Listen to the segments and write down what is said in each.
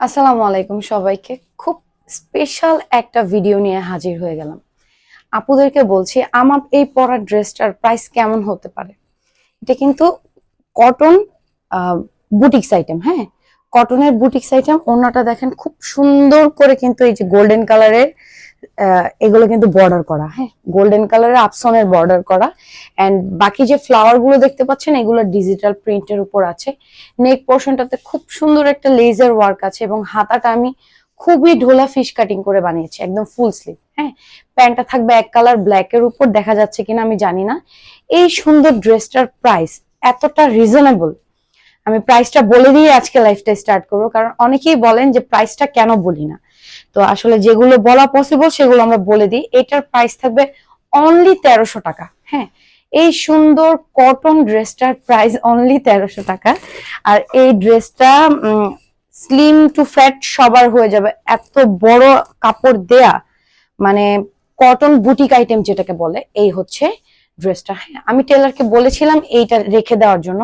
আসসালামু আলাইকুম সবাইকে। খুব স্পেশাল একটা ভিডিও নিয়ে হাজির হয়ে গেলাম। আপুদেরকে বলছি, আমার এই পরার ড্রেসটার প্রাইস কেমন হতে পারে? এটা কিন্তু কটন বুটিক্স আইটেম হ্যাঁ? কটনের বুটিক্স আইটেম ওনাটা দেখেন, খুব সুন্দর করে কিন্তু এই যে গোল্ডেন কালারের এগুলো কিন্তু বর্ডার করা। হ্যাঁ গোল্ডেন কালারের আপসনের বর্ডার করা। এন্ড বাকি যে ফ্লাওয়ারগুলো দেখতে পাচ্ছেন, এগুলো ডিজিটাল প্রিন্টের উপর আছে। নেক পোর্শনটাতে খুব সুন্দর একটা লেজার ওয়ার্ক আছে এবং হাতাটা আমি খুবই ঢোলা ফিশ কাটিং করে বানিয়েছি, একদম ফুল স্লিভ হ্যাঁ প্যান্টটা থাকবে এক কালার ব্ল্যাক এর উপর, দেখা যাচ্ছে কিনা আমি জানি না। এই সুন্দর ড্রেসটার প্রাইস এতটা রিজনেবল আমি প্রাইসটা বলে দিয়ে আজকে লাইফটা স্টার্ট করব। কারণ অনেকেই বলেন যে প্রাইসটা কেন বলি না। তো আসলে যেগুলো বলা পসিবল সেগুলো আমরা বলে দিই। এটার প্রাইস থাকবে অনলি তেরোশো টাকা হ্যাঁ? এই সুন্দর কটন ড্রেসটার প্রাইস অনলি তেরোশো টাকা। আর এই ড্রেসটা স্লিম টু ফ্যাট সবার হয়ে যাবে। এত বড় কাপড় দেয়া মানে কটন বুটিক আইটেম যেটাকে বলে, এই হচ্ছে ড্রেসটা হ্যাঁ? আমি টেলারকে বলেছিলাম এইটা রেখে দেওয়ার জন্য।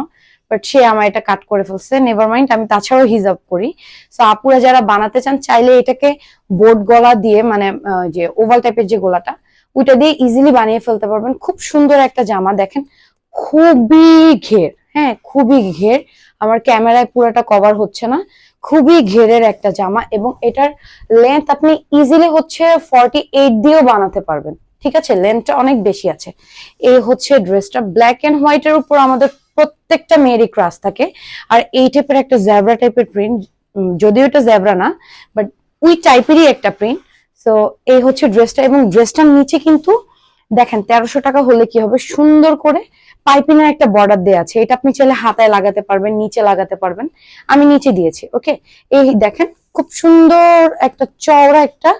বাট সে আমার এটা কাট করে ফেলছে নেভার মাইন্ড আমি তাছাড়াও হিজাব করি। সো আপুরা যারা বানাতে চান, চাইলে এটাকে বোর্ড গলা দিয়ে মানে যে ওভাল টাইপের যে গলাটা, ওইটা দিয়ে ইজিলি বানিয়ে ফেলতে পারবেন। খুব সুন্দর একটা জামা, দেখেন, খুবই ঘের হ্যাঁ খুবই ঘের। আমার ক্যামেরায় পুরোটা কভার হচ্ছে না। খুবই ঘেরের একটা জামা এবং এটার লেন্থ আপনি ইজিলি হচ্ছে ফর্টি এইট দিয়েও বানাতে পারবেন। ঠিক আছে? লেন্থটা অনেক বেশি আছে। এই হচ্ছে ড্রেসটা ব্ল্যাক এন্ড হোয়াইটের উপর আমাদের প্রত্যেকটা মেয়েরই ক্রাস থাকে। আর এই টাইপের একটা জ্যাবরা টাইপের প্রিন্ট যদিও এটা জ্যাবরা না বাট ওই টাইপেরই একটা প্রিন্ট সো এই হচ্ছে ড্রেসটা এবং ড্রেসটার নিচে কিন্তু দেখেন, তেরোশো টাকা হলে কি হবে? সুন্দর করে পাইপিনের একটা বর্ডার দেওয়া আছে। এটা আপনি চাইলে হাতায় লাগাতে পারবেন, নিচে লাগাতে পারবেন। আমি নিচে দিয়েছি ওকে এই দেখেন, খুব সুন্দর একটা চওড়া একটা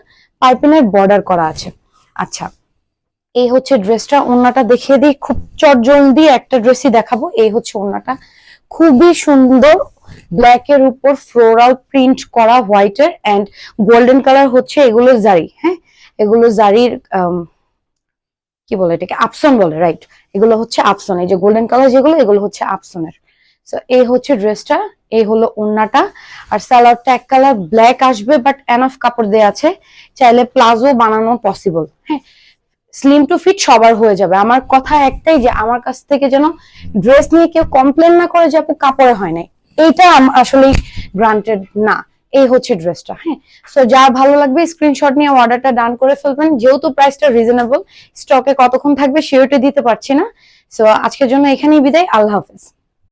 পাইপিনের বর্ডার করা আছে। আচ্ছা এই হচ্ছে ড্রেসটা, ওন্নাটা দেখিয়ে দিই। খুব চটজলদি একটা ড্রেসই দেখাবো। এই হচ্ছে ওন্নাটা। খুবই সুন্দর ব্ল্যাক এর উপর ফ্লোরাল প্রিন্ট করা হোয়াইট এর এন্ড গোল্ডেন কালার হচ্ছে এগুলো জারি হ্যাঁ? এগুলো জারির কি বলে এটাকে? আপসন বলে রাইট এগুলো হচ্ছে আপসন এই যে গোল্ডেন কালার যেগুলো, এগুলো হচ্ছে আপসনের এই হচ্ছে ড্রেসটা, এই হলো ওন্নাটা। আর সালোয়ারটা এক কালার ব্ল্যাক আসবে বাট এনাফ কাপড় দেওয়া আছে। চাইলে প্লাজো বানানো পসিবল হ্যাঁ? স্লিম টু ফিট সবার হয়ে যাবে। আমার কথা একটাই যে, আমার কাছ থেকে যেন ড্রেস নিয়ে কেউ কমপ্লেন না করে যে, আপু কাপড়ে হয় নাই। এইটা আসলে গ্রান্টেড না। এই হচ্ছে ড্রেসটা হ্যাঁ? সো যা ভালো লাগবে স্ক্রিনশট নিয়ে অর্ডারটা ডান করে ফেলবেন। যেহেতু প্রাইসটা রিজনেবল স্টকে কতক্ষণ থাকবে শিওরটি দিতে পারছি না। সো আজকের জন্য এখানেই বিদায়। আল্লাহ হাফেজ।